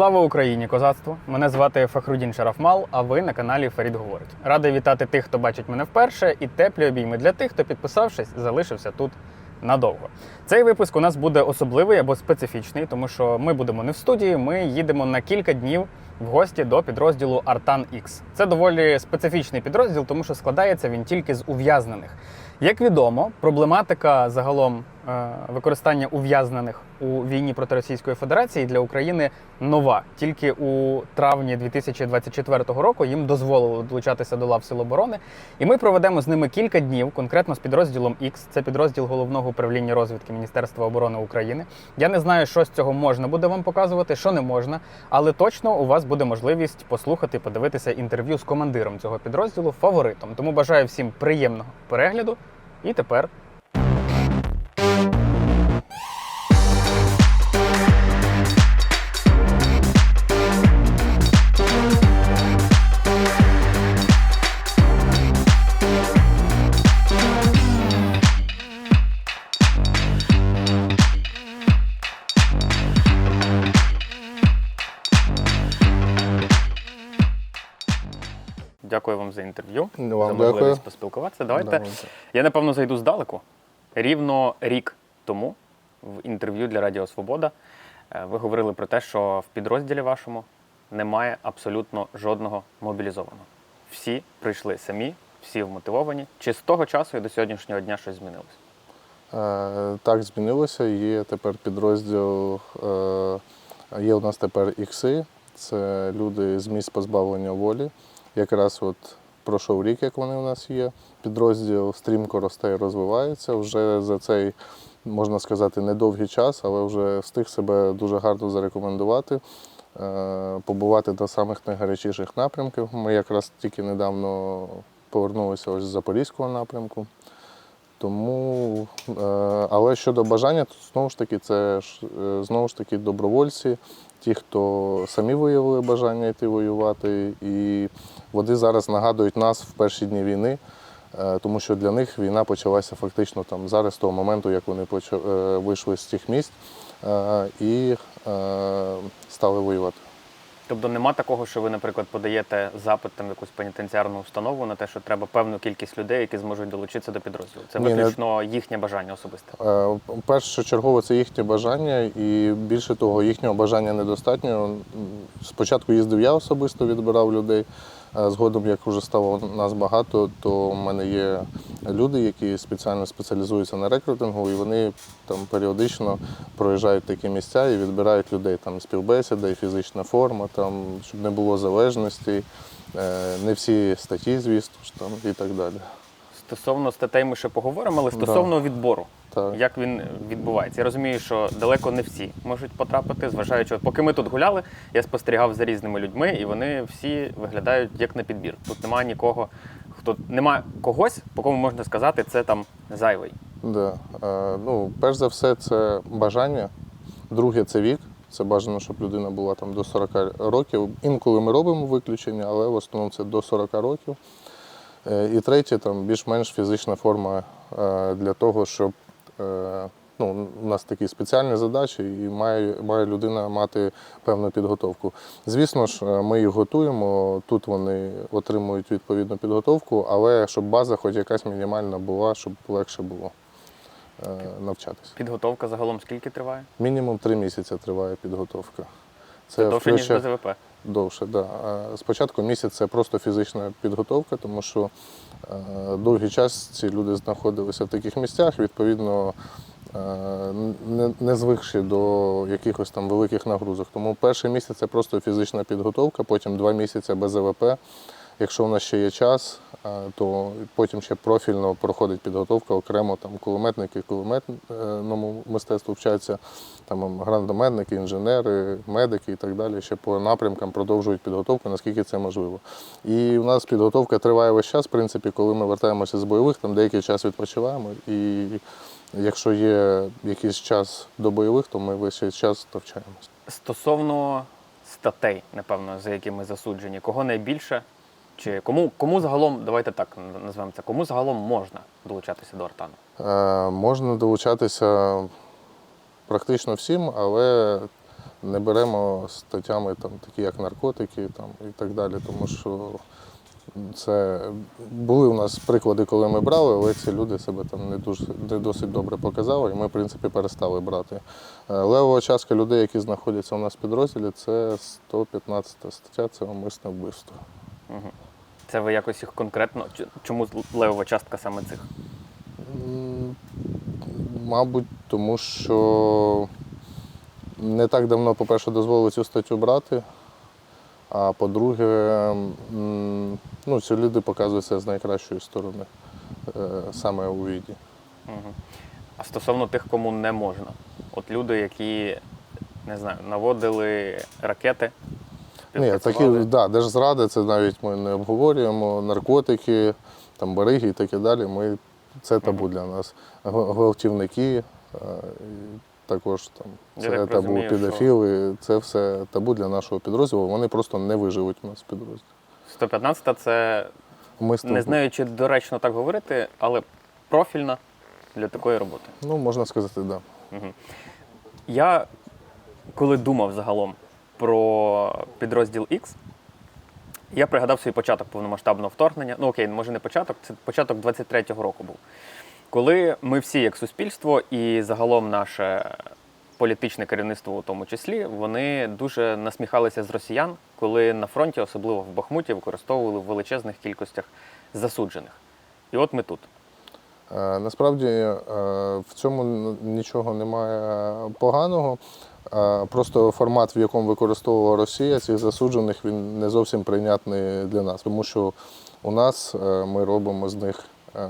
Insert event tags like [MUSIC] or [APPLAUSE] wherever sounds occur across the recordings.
Слава Україні, козацтво! Мене звати Фахрудін Шарафмал, а ви на каналі Фарід Говорить. Радий вітати тих, хто бачить мене вперше, і теплі обійми для тих, хто підписавшись, залишився тут надовго. Цей випуск у нас буде особливий або специфічний, тому що ми будемо не в студії, ми їдемо на кілька днів в гості до підрозділу Артан X. Це доволі специфічний підрозділ, тому що складається він тільки з ув'язнених. Як відомо, проблематика загалом використання ув'язнених у війні проти Російської Федерації для України нова. Тільки у травні 2024 року їм дозволили долучатися до лав Сил оборони. І ми проведемо з ними кілька днів, конкретно з підрозділом X, це підрозділ головного управління розвідки Міністерства оборони України. Я не знаю, що з цього можна буде вам показувати, що не можна, але точно у вас буде можливість послухати, подивитися інтерв'ю з командиром цього підрозділу, фаворитом. Тому бажаю всім приємного перегляду. І тепер за інтерв'ю. Ну, вам за можливість дякую. поспілкуватися. Давайте Давайте. я напевно зайду здалеку. Рівно рік тому в інтерв'ю для Радіо Свобода е, ви говорили про те, що в підрозділі вашому немає абсолютно жодного мобілізованого. Всі прийшли самі, всі вмотивовані. Чи з того часу і до сьогоднішнього дня щось змінилось? Е, Так, змінилося. Є тепер підрозділ, е, є у нас тепер ікси. Це люди з місць позбавлення волі. Якраз от пройшов рік, як вони у нас є. Підрозділ стрімко росте і розвивається. Вже за цей, можна сказати, недовгий час, але вже встиг себе дуже гарно зарекомендувати. е, Побувати до самих найгарячіших напрямків. Ми якраз тільки недавно повернулися ось з Запорізького напрямку. Тому, е, але щодо бажання, то знову ж таки, це ж е, знову ж таки добровольці, ті, хто самі виявили бажання йти воювати, і вони зараз нагадують нас в перші дні війни, е, тому що для них війна почалася фактично там зараз, з того моменту, як вони вийшли з тих місць і стали воювати. Тобто нема такого, що ви, наприклад, подаєте запит там в якусь пенітенціарну установу на те, що треба певну кількість людей, які зможуть долучитися до підрозділу. Це Ні, не- виключно їхнє бажання особисте. Е, Першочергово це їхнє бажання, і більше того, їхнього бажання недостатньо. Спочатку їздив я особисто, відбирав людей. Згодом, як вже стало нас багато, то в мене є люди, які спеціально спеціалізуються на рекрутингу, і вони там періодично проїжджають такі місця і відбирають людей. Там співбесіда і фізична форма, там, щоб не було залежності, е, не всі статті, звісно ж, там, і так далі. Стосовно статей ми ще поговоримо, але Да. стосовно відбору, Так. як він відбувається. Я розумію, що далеко не всі можуть потрапити, зважаючи, от поки ми тут гуляли, я спостерігав за різними людьми, і вони всі виглядають як на підбір. Тут немає нікого, хто немає когось, по кому можна сказати, це там зайвий. Да. Е, ну, перш за все, це бажання. Друге це вік. Це бажано, щоб людина була там до 40 років. Інколи ми робимо виключення, але в основному це до 40 років. Е, і третє, там більш-менш фізична форма е, для того, щоб е, ну, у нас такі спеціальні задачі, і має, має людина мати певну підготовку. Звісно ж, ми їх готуємо. Тут вони отримують відповідну підготовку, але щоб база, хоч якась мінімальна була, щоб легше було навчатися. Підготовка загалом скільки триває? Мінімум три місяці триває підготовка. Це довше, ніж включає- БЗВП. Довше. Да. Спочатку місяць це просто фізична підготовка, тому що е, довгий час ці люди знаходилися в таких місцях, відповідно, е, не, звикші до якихось там великих нагрузок. Тому перший місяць це просто фізична підготовка, потім два місяці без АВП. Якщо в нас ще є час, то потім ще профільно проходить підготовка окремо там кулеметники, кулеметному мистецтву вчаться, там гранатометники, інженери, медики і так далі. Ще по напрямкам продовжують підготовку, наскільки це можливо. І у нас підготовка триває весь час. В принципі, коли ми вертаємося з бойових, там деякий час відпочиваємо. І якщо є якийсь час до бойових, то ми весь час навчаємося. Стосовно статей, напевно, за якими засуджені, кого найбільше? Чи кому, кому загалом, давайте так назвемо це, кому загалом можна долучатися до Артану? Е, можна долучатися практично всім, але Не беремо статтями там, такі, як наркотики там, і так далі, тому що це були у нас приклади, коли ми брали, але ці люди себе там не дуже не досить добре показали, і ми, в принципі, перестали брати. Е, Левова частка людей, які знаходяться у нас в підрозділі, це 115 стаття, це умисне вбивство. Це ви якось їх конкретно. Чому левова частка саме цих? Мабуть, тому що не так давно, по-перше, дозволили цю статтю брати. А по-друге, ну, ці люди показуються з найкращої сторони е, саме у віді. А стосовно тих, кому не можна. От люди, які не знаю, наводили ракети. Ні, такі, да, держзради, це навіть ми не обговорюємо, наркотики, там, бариги і таке далі. Ми, це табу для нас. Гвалтівники, е, також там, це так табу розумію, що- педофіли, це все табу для нашого підрозділу. Вони просто не виживуть у нас в підрозділі. 115 це Ми не знаю, чи доречно так говорити, але профільна для такої роботи. Ну, можна сказати, так. Да. Я коли думав загалом про підрозділ X, я пригадав свій початок повномасштабного вторгнення. Ну окей, може не початок, це початок 23-го року був. Коли ми всі, як суспільство, і загалом наше політичне керівництво у тому числі, вони дуже насміхалися з росіян, коли на фронті, особливо в Бахмуті, використовували в величезних кількостях засуджених. І от ми тут. Е, Насправді е, в цьому нічого немає поганого. Просто формат, в якому використовувала Росія цих засуджених, він не зовсім прийнятний для нас, тому що у нас е, ми робимо з них е,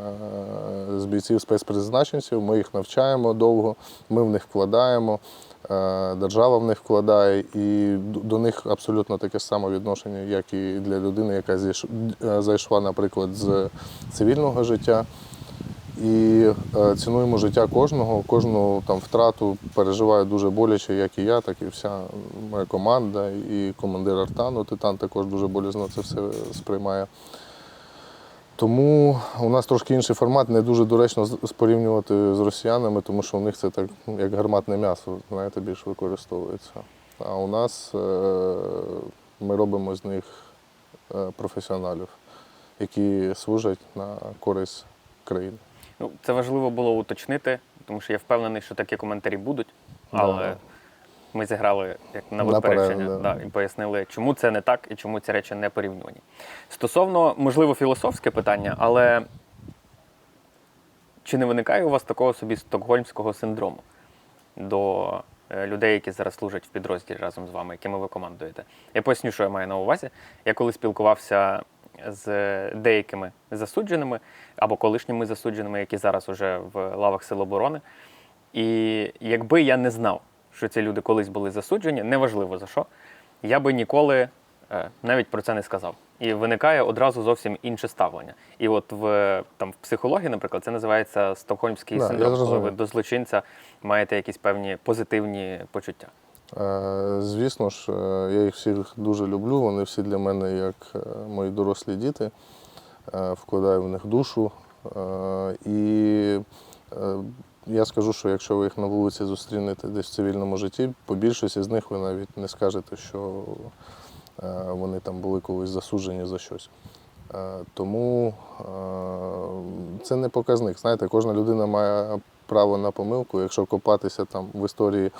з бійців спецпризначенців, ми їх навчаємо довго, ми в них вкладаємо, е, держава в них вкладає, і до них абсолютно таке саме відношення, як і для людини, яка зайшла, наприклад, з цивільного життя. І е, цінуємо життя кожного, кожну там втрату переживаю дуже боляче, як і я, так і вся моя команда, і командир Артану Титан також дуже болісно це все сприймає. Тому у нас трошки інший формат, не дуже доречно з- порівнювати з росіянами, тому що у них це так ну, як гарматне м'ясо, знаєте, більш використовується. А у нас е, ми робимо з них е, професіоналів, які служать на користь країни. Ну, це важливо було уточнити, тому що я впевнений, що такі коментарі будуть. Але Да. ми зіграли як на випередження да. да, і пояснили, чому це не так і чому ці речі не порівнювані. Стосовно, можливо, філософське питання, але чи не виникає у вас такого собі стокгольмського синдрому до е, людей, які зараз служать в підрозділі разом з вами, якими ви командуєте? Я поясню, що я маю на увазі. Я коли спілкувався з деякими засудженими або колишніми засудженими, які зараз уже в лавах Сил оборони. І якби я не знав, що ці люди колись були засуджені, неважливо за що, я би ніколи е, навіть про це не сказав. І виникає одразу зовсім інше ставлення. І от в там в психології, наприклад, це називається стокгольмський Да, синдром, коли ви до злочинця маєте якісь певні позитивні почуття. Е, Звісно ж, е, я їх всіх дуже люблю. Вони всі для мене як е, мої дорослі діти. Вкладаю в них душу. І я скажу, що якщо ви їх на вулиці зустрінете десь в цивільному житті, по більшості з них ви навіть не скажете, що вони там були колись засуджені за щось. Тому це не показник. Знаєте, кожна людина має право на помилку. Якщо копатися там в історії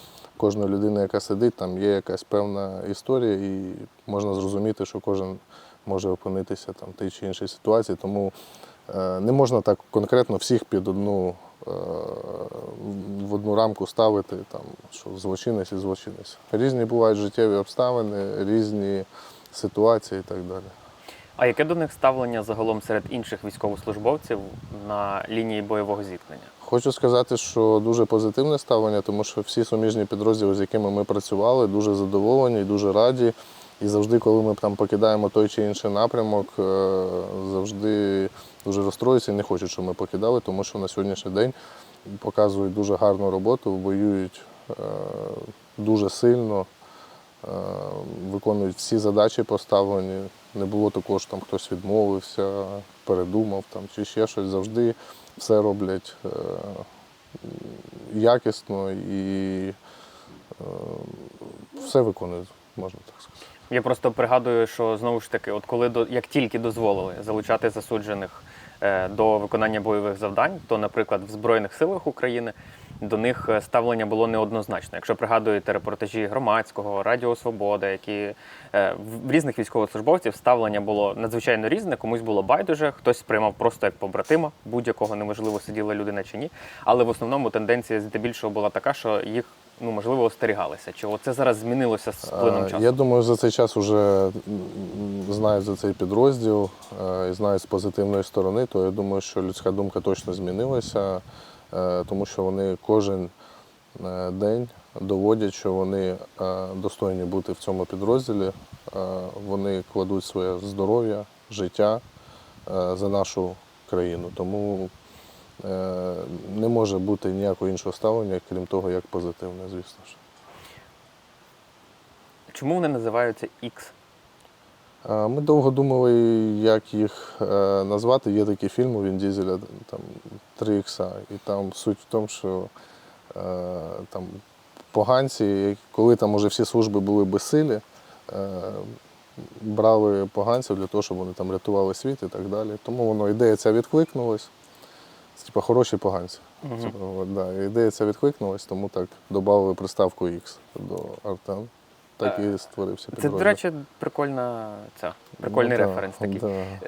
кожної людини, яка сидить, там є якась певна історія, і можна зрозуміти, що кожен може опинитися там в тій чи іншій ситуації. Тому е, не можна так конкретно всіх під одну. е, В одну рамку ставити, там, що злочинець і злочинець. Різні бувають життєві обставини, різні ситуації і так далі. А яке до них ставлення загалом серед інших військовослужбовців на лінії бойового зіткнення? Хочу сказати, що дуже позитивне ставлення, тому що всі суміжні підрозділи, з якими ми працювали, дуже задоволені дуже раді. І завжди, коли ми там покидаємо той чи інший напрямок, е, завжди дуже розстроюються і не хочуть, щоб ми покидали, тому що на сьогоднішній день показують дуже гарну роботу, воюють е, дуже сильно, е, виконують всі задачі поставлені. Не було такого, що там хтось відмовився, передумав там, чи ще щось. Завжди все роблять е, якісно і е, все виконують, можна так сказати. Я просто пригадую, що знову ж таки, от коли до як тільки дозволили залучати засуджених е, до виконання бойових завдань, то, наприклад, в Збройних силах України до них е, ставлення було неоднозначне. Якщо пригадуєте репортажі громадського, Радіо Свобода, які е, в- різних військовослужбовців ставлення було надзвичайно різне, комусь було байдуже, хтось сприймав просто як побратима, будь-якого неважливо сиділа людина чи ні. Але в основному тенденція здебільшого була така, що їх ну можливо остерігалися. Чи це зараз змінилося з плином Е, часу? Я думаю, за цей час вже знають за цей підрозділ і знають з позитивної сторони, то я думаю, що людська думка точно змінилася, тому що вони кожен е, день доводять, що вони е, достойні бути в цьому підрозділі. Е, Вони кладуть своє здоров'я, життя е, за нашу країну. Тому е, не може бути ніякого іншого ставлення, крім того, як позитивне, звісно ж. Чому вони називаються X? Ми довго думали, як їх е, назвати. Є такий фільм у Він Дізеля, там 3 ікса. І там суть в тому, що е, там поганці, коли там уже всі служби були безсилі, е, брали поганців для того, щоб вони там рятували світ і так далі. Тому воно ідея ця відкликнулась. Це типа хороші поганці. Да. Ідея ця відкликнулась, тому так додали приставку X до Артан. Так і створився Це, підрозділ. до речі, прикольна ця, прикольний Ну, да, референс такий.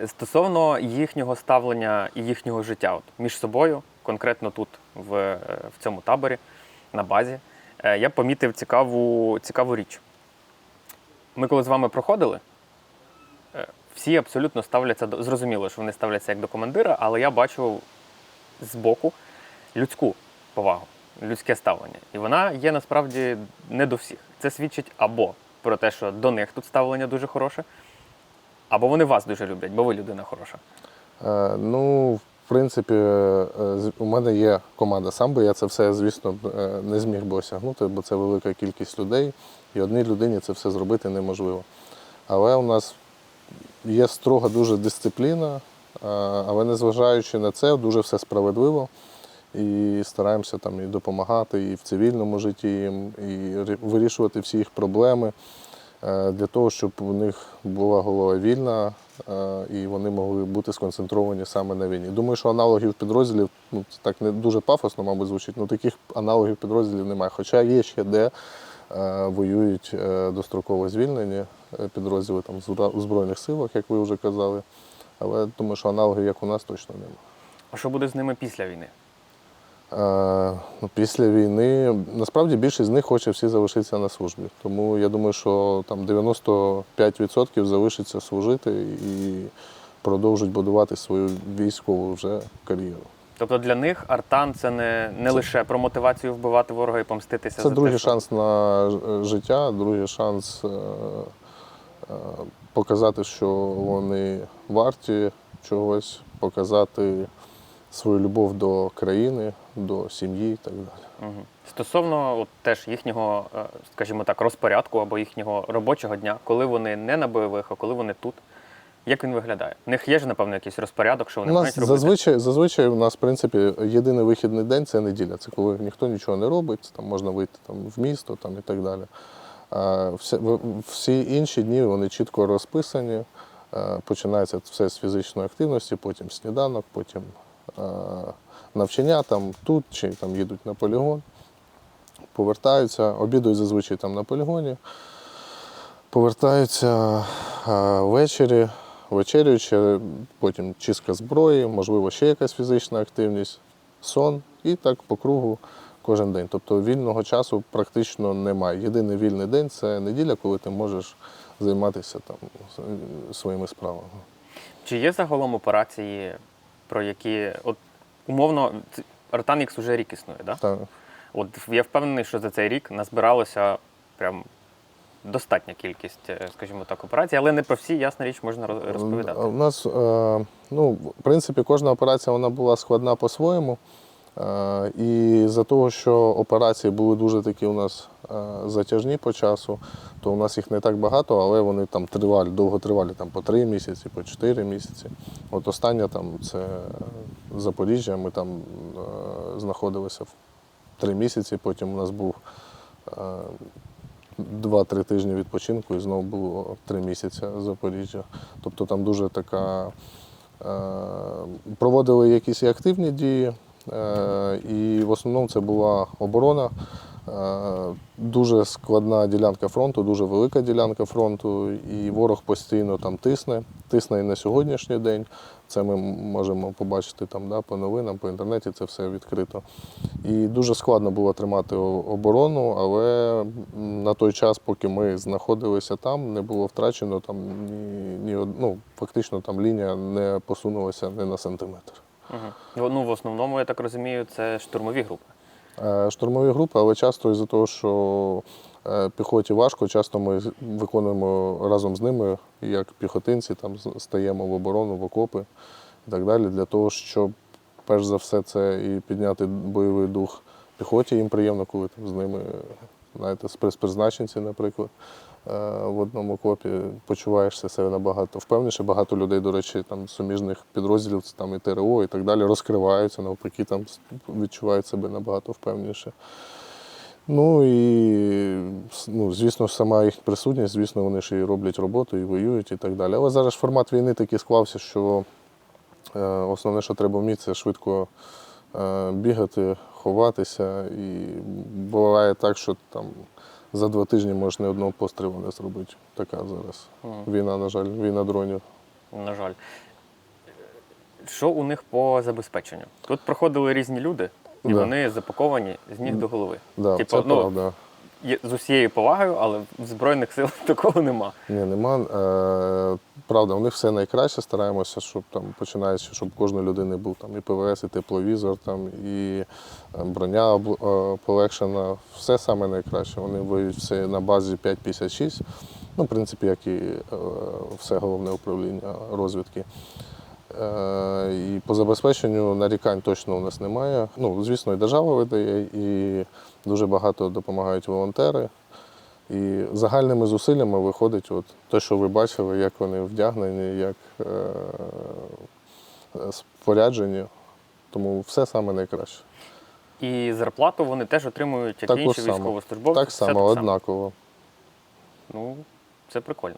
да. Стосовно їхнього ставлення і їхнього життя от, між собою, конкретно тут, в, е, в цьому таборі, на базі, е, я помітив цікаву, цікаву річ. Ми коли з вами проходили, е, всі абсолютно ставляться до. Зрозуміло, що вони ставляться як до командира, але я бачу збоку людську повагу, людське ставлення. І вона є насправді не до всіх. Це свідчить або про те, що до них тут ставлення дуже хороше, або вони вас дуже люблять, бо ви людина хороша. Е, Ну, в принципі, е, у мене є команда сам би я це все, звісно, е, не зміг би осягнути, бо це велика кількість людей, і одній людині це все зробити неможливо. Але у нас є строга дуже дисципліна, е, але незважаючи на це, дуже все справедливо. І стараємося там і допомагати і в цивільному житті їм, і вирішувати всі їх проблеми е, для того, щоб у них була голова вільна е, і вони могли бути сконцентровані саме на війні. Думаю, що аналогів підрозділів, ну це так не дуже пафосно, мабуть, звучить, ну таких аналогів підрозділів немає. Хоча є ще де е, воюють достроково звільнені підрозділи там у Збройних силах, як ви вже казали. Але думаю, що аналогів, як у нас, точно немає. А що буде з ними після війни? Е, ну, Після війни насправді більшість з них хоче всі залишитися на службі. Тому я думаю, що там 95% залишиться служити і продовжують будувати свою військову вже кар'єру. Тобто для них Артан це не, не лише про мотивацію вбивати ворога і помститися Це за другий те, що... шанс на життя, другий шанс е, е, показати, що вони варті чогось, показати свою любов до країни, до сім'ї і так далі. Мгм. Стосовно от, теж їхнього, е, скажімо так, розпорядку або їхнього робочого дня, коли вони не на бойових, а коли вони тут. Як він виглядає? У них є ж, напевно, якийсь розпорядок, що вони У нас мають робити? зазвичай, зазвичай у нас, в принципі, єдиний вихідний день це неділя. Це коли ніхто нічого не робить, там можна вийти там, в місто там, і так далі. А всі, всі інші дні вони чітко розписані. Е, Починається все з фізичної активності, потім сніданок, потім навчання там тут чи там їдуть на полігон, повертаються, обідують зазвичай там на полігоні, повертаються е, ввечері, вечерюючи, потім чистка зброї, можливо, ще якась фізична активність, сон і так по кругу кожен день. Тобто вільного часу практично немає. Єдиний вільний день це неділя, коли ти можеш займатися там своїми справами. Чи є загалом операції, про які от умовно ц- Артан Ікс уже рік існує, да? Так. От я впевнений, що за цей рік назбиралося прям достатня кількість, е, скажімо так, операцій, але не про всі, ясна річ, можна розповідати. У нас, е, ну, в принципі, кожна операція вона була складна по-своєму. Е, І за того, що операції були дуже такі у нас е, затяжні по часу, то у нас їх не так багато, але вони там тривалі, довготривалі, там по три місяці, по чотири місяці. От остання там це Запоріжжя, ми там е, знаходилися в три місяці, потім у нас був е, 2-3 тижні відпочинку і знову було 3 місяці Запоріжжя. Тобто там дуже така. е, Проводили якісь активні дії, е, і в основному це була оборона. Е, Дуже складна ділянка фронту, дуже велика ділянка фронту, і ворог постійно там тисне. Тисне і на сьогоднішній день. Це ми можемо побачити там да, по новинам, по інтернеті, це все відкрито. І дуже складно було тримати оборону, але на той час, поки ми знаходилися там, не було втрачено там ні, ні ну, фактично там лінія не посунулася не на сантиметр. Угу. Ну, в основному, я так розумію, це штурмові групи. Е, Штурмові групи, але часто із-за того, що е, піхоті важко, часто ми виконуємо разом з ними, як піхотинці, там стаємо в оборону, в окопи і так далі, для того, щоб перш за все це і підняти бойовий дух піхоті. Їм приємно, коли там з ними, знаєте, спецпризначенці, наприклад. Е, В одному окопі почуваєшся себе набагато впевненіше. Багато людей, до речі, там суміжних підрозділів, це там і ТРО і так далі, розкриваються, навпаки, там відчувають себе набагато впевненіше. Ну і ну, звісно, сама їх присутність, звісно, вони ж і роблять роботу, і воюють, і так далі. Але зараз формат війни такий склався, що е, основне, що треба вміти, це швидко е, бігати, ховатися. І буває так, що там за два тижні можеш ні одного пострілу не зробити. Така зараз Угу. війна, на жаль, війна дронів. На жаль. Що у них по забезпеченню? Тут проходили різні люди, і Да. вони запаковані з ніг до голови. Да, Типу, це ну, правда. Є- З усією повагою, але в Збройних сил [LAUGHS] такого нема. Ні, нема. Е, правда, у них все найкраще. Стараємося, щоб там починаючи, щоб кожної людини був там і ПВС, і тепловізор, там, і е, броня е, полегшена. Все саме найкраще. Вони воюють все на базі 5,56. Ну, в принципі, як і е, все головне управління розвідки. Е, І по забезпеченню нарікань точно у нас немає. Ну, звісно, і держава видає, і дуже багато допомагають волонтери. І загальними зусиллями виходить от те, що ви бачили, як вони вдягнені, як е, споряджені. Тому все саме найкраще. І зарплату вони теж отримують, як Таку інші саму. військовослужбовці. так само, однаково. Ну, це прикольно.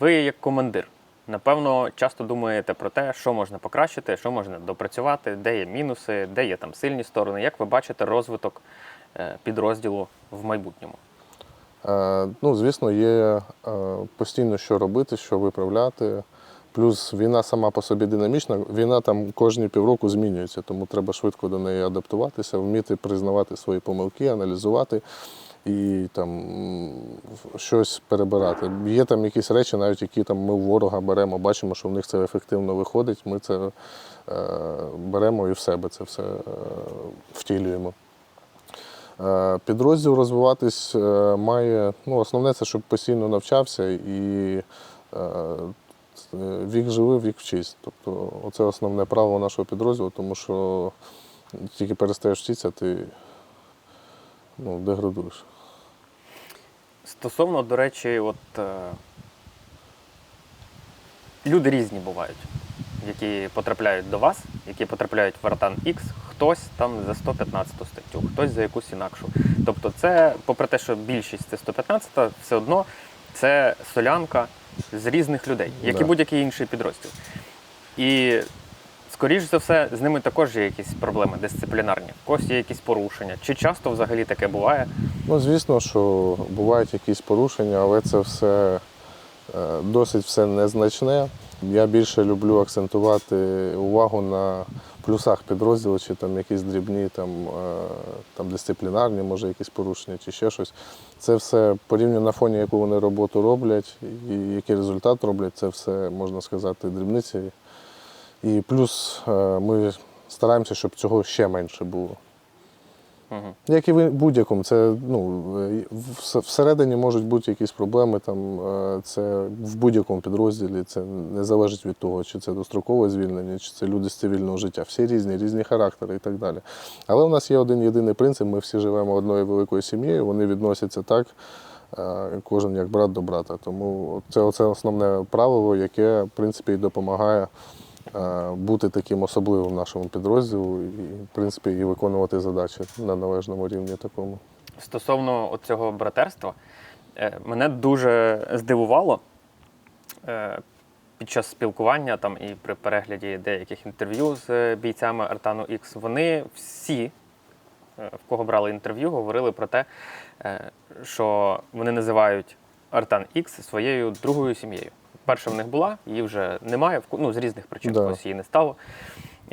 Ви, як командир, напевно, часто думаєте про те, що можна покращити, що можна допрацювати, де є мінуси, де є там сильні сторони. Як ви бачите розвиток підрозділу в майбутньому? Е, ну, звісно, є е, постійно що робити, що виправляти. Плюс війна сама по собі динамічна. Війна там кожні півроку змінюється, тому треба швидко до неї адаптуватися, вміти признавати свої помилки, аналізувати і там щось перебирати. Є там якісь речі, навіть які там ми ворога беремо, бачимо, що в них це ефективно виходить. Ми це е, беремо і в себе це все е, втілюємо. Е, Підрозділ розвиватись е, має, ну, основне це, щоб постійно навчався і е, вік живи, вік вчись. Тобто це основне право нашого підрозділу, тому що тільки перестаєш вчитися, ти ну, деградуєш. Стосовно, до речі, от люди різні бувають, які потрапляють до вас, які потрапляють в Артан X, хтось там за 115 статтю, хтось за якусь інакшу. Тобто, це, попри те, що більшість це 115, все одно це солянка з різних людей, як і будь-який інший підрозділ. І скоріш за все, з ними також є якісь проблеми дисциплінарні, в когось є якісь порушення. Чи часто взагалі таке буває? Ну, звісно, що бувають якісь порушення, але це все е, досить все незначне. Я більше люблю акцентувати увагу на плюсах підрозділу, чи там якісь дрібні там, е, там дисциплінарні, може, якісь порушення, чи ще щось. Це все порівняно на фоні, яку вони роботу роблять і який результат роблять, це все можна сказати дрібниці. І плюс е, ми стараємося, щоб цього ще менше було. Угу. Як і в будь-якому, це ну, всередині можуть бути якісь проблеми. Там, е, це в будь-якому підрозділі, це не залежить від того, чи це дострокове звільнення, чи це люди з цивільного життя. Всі різні, різні характери і так далі. Але у нас є один єдиний принцип: ми всі живемо одною великою сім'єю, вони відносяться так, е, кожен як брат до брата. Тому це основне правило, яке в принципі і допомагає. Е, Бути таким особливим нашому підрозділу і, в принципі, і виконувати задачі на належному рівні такому. Стосовно цього братерства, Е, Мене дуже здивувало е, під час спілкування там і при перегляді деяких інтерв'ю з бійцями Артану X, вони всі, в кого брали інтерв'ю, говорили про те, що вони називають Артан X своєю другою сім'єю. Перша в них була, її вже немає, ну, з різних причин, Да. ось її не стало.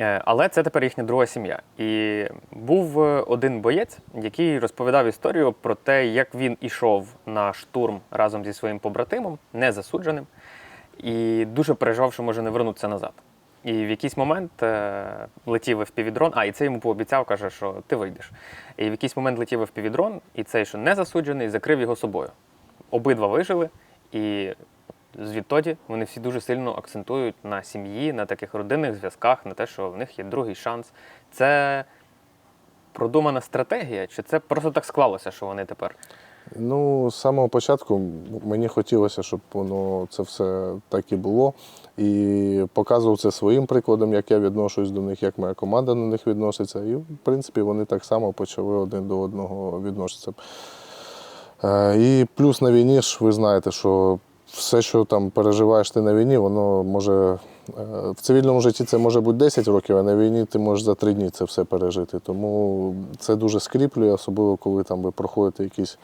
Е, Але це тепер їхня друга сім'я. І був е, один боєць, який розповідав історію про те, як він ішов на штурм разом зі своїм побратимом, не засудженим, і дуже переживав, що може не вернутися назад. І в якийсь момент е, летів FPV-дрон, а і це йому пообіцяв, каже, що ти вийдеш. І в якийсь момент летів FPV-дрон, і цей, що не засуджений, закрив його собою. Обидва вижили, і звідтоді вони всі дуже сильно акцентують на сім'ї, на таких родинних зв'язках, на те, що в них є другий шанс. Це продумана стратегія, чи це просто так склалося, що вони тепер? Ну, з самого початку мені хотілося, щоб воно це все так і було. І показував це своїм прикладом, як я відношусь до них, як моя команда до них відноситься. І, в принципі, вони так само почали один до одного відноситися. Е, І плюс на війні ж ви знаєте, що все, що там переживаєш ти на війні, воно може. е, В цивільному житті це може бути 10 років, а на війні ти можеш за 3 дні це все пережити. Тому це дуже скріплює, особливо коли там ви проходите якісь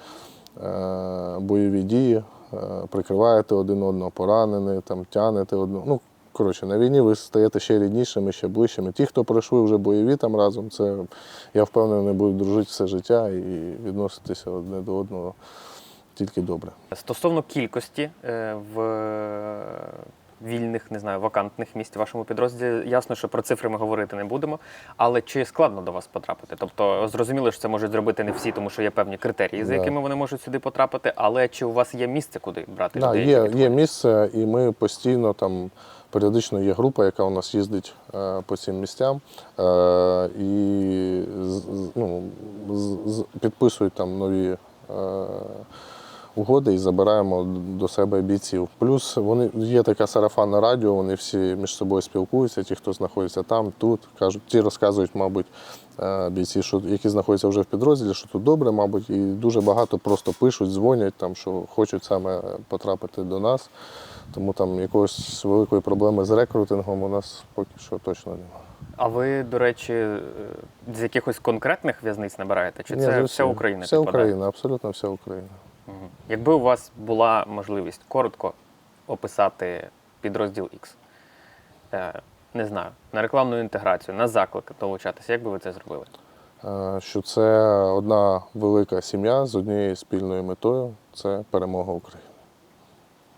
е, бойові дії, е, прикриваєте один одного, поранені, там, тянете одного. Ну, коротше, на війні ви стаєте ще ріднішими, ще ближчими. Ті, хто пройшли вже бойові там разом, це я впевнений, будуть дружити все життя і відноситися одне до одного тільки добре. Стосовно кількості е, в вільних, не знаю, вакантних місць в вашому підрозділі, ясно, що про цифри ми говорити не будемо. Але чи складно до вас потрапити? Тобто, зрозуміло, що це можуть зробити не всі, тому що є певні критерії, за якими вони можуть сюди потрапити. Але чи у вас є місце, куди брати Да, людей? є, є місце, і ми постійно там періодично є група, яка у нас їздить е, по цим місцям е, і ну, підписують там нові. Угоди і забираємо до себе бійців. Плюс вони є така сарафанна радіо, вони всі між собою спілкуються, ті, хто знаходиться там, тут. Кажуть, ті розказують, мабуть, е, бійці, що, які знаходяться вже в підрозділі, що тут добре, мабуть, і дуже багато просто пишуть, дзвонять, там, що хочуть саме потрапити до нас. Тому там якоїсь великої проблеми з рекрутингом у нас поки що точно немає. А ви, до речі, е, з якихось конкретних в'язниць набираєте? Чи Ні, це вся. Україна? Вся підпадає? Україна, абсолютно вся Україна. Якби у вас була можливість коротко описати підрозділ X, е, не знаю, на рекламну інтеграцію, на заклик долучатися, як би ви це зробили? Е, Що це одна велика сім'я з однією спільною метою це перемога України.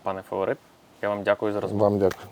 Пане фаворит, я вам дякую за розмову. Вам дякую.